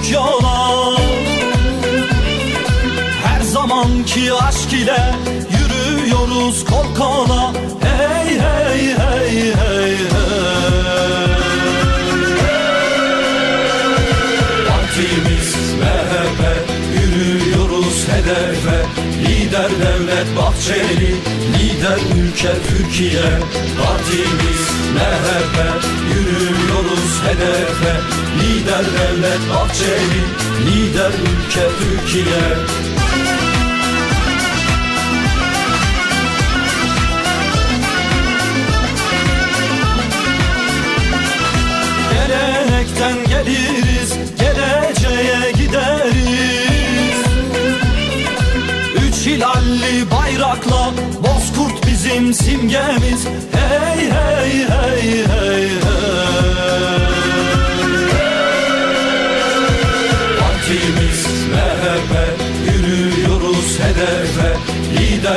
düştük yola Her zamanki aşk ile yürüyoruz kol kola Hey hey hey hey. Hey, hey. Partimiz MHP yürüyoruz hedefe. Lider devlet Bahçeli, lider ülke Türkiye. Partimiz MHP, yürüyoruz hedefe devlet Bahçeli Lider ülke Türkiye Gelenekten geliriz, geleceğe gideriz. Üç hilalli bayrakla Bozkurt bizim simgemiz. Hey hey hey hey hey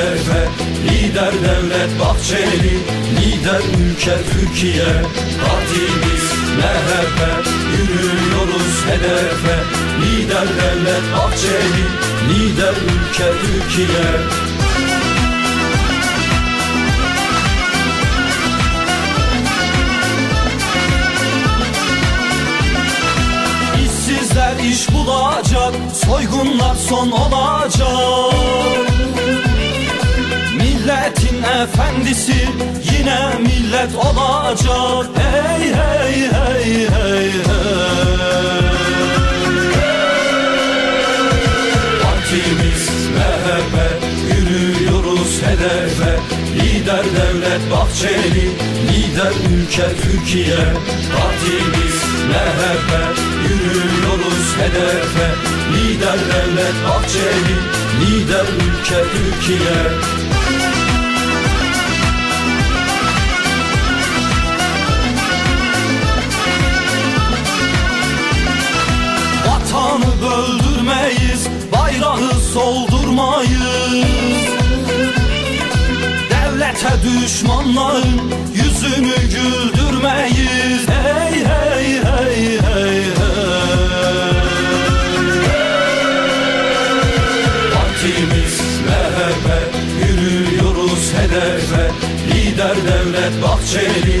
hedefe Lider devlet Bahçeli Lider ülke Türkiye. Partimiz MHP Yürüyoruz hedefe. Lider devlet Bahçeli Lider ülke Türkiye. İşsizler iş bulacak, soygunlar son olacak. Efendisi yine millet olacak. Hey hey hey hey hey. Partimiz MHP Yürüyoruz hedefe Lider devlet Bahçeli Lider ülke Türkiye Partimiz MHP Yürüyoruz hedefe Lider devlet Bahçeli Lider ülke Türkiye soldurmayız. Devlete düşmanların yüzünü güldürmeyiz. Hey hey hey hey hey. Partimiz MHP Yürüyoruz hedefe. Lider devlet Bahçeli